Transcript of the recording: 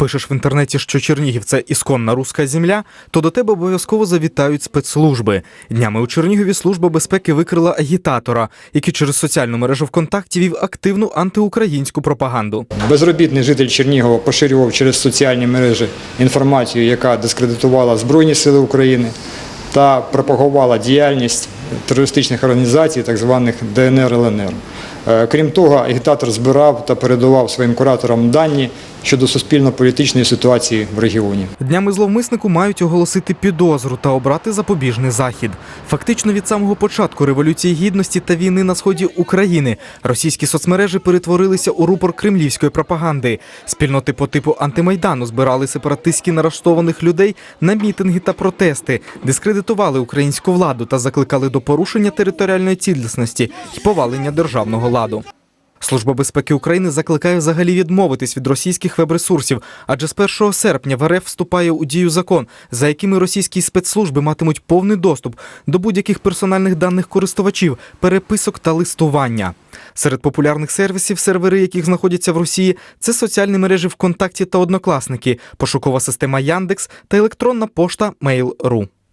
Пишеш в інтернеті, що Чернігів це ісконна руська земля, то до тебе обов'язково завітають спецслужби. Днями у Чернігові служба безпеки викрила агітатора, який через соціальну мережу ВКонтакті вів активну антиукраїнську пропаганду. Безробітний житель Чернігова поширював через соціальні мережі інформацію, яка дискредитувала Збройні Сили України та пропагувала діяльність терористичних організацій, так званих ДНР ЛНР. Е, Крім того, агітатор збирав та передавав своїм кураторам дані щодо суспільно-політичної ситуації в регіоні. Днями зловмиснику мають оголосити підозру та обрати запобіжний захід. Фактично від самого початку революції гідності та війни на сході України російські соцмережі перетворилися у рупор кремлівської пропаганди. Спільноти по типу антимайдану збирали сепаратистськи налаштованих людей на мітинги та протести, дискредитували українську владу та закликали до порушення територіальної цілісності і повалення державного ладу. Служба безпеки України закликає взагалі відмовитись від російських веб-ресурсів, адже з 1 серпня в РФ вступає у дію закон, за якими російські спецслужби матимуть повний доступ до будь-яких персональних даних користувачів, переписок та листування. Серед популярних сервісів, сервери яких знаходяться в Росії, це соціальні мережі ВКонтакті та Однокласники, пошукова система Яндекс та електронна пошта Mail.ru.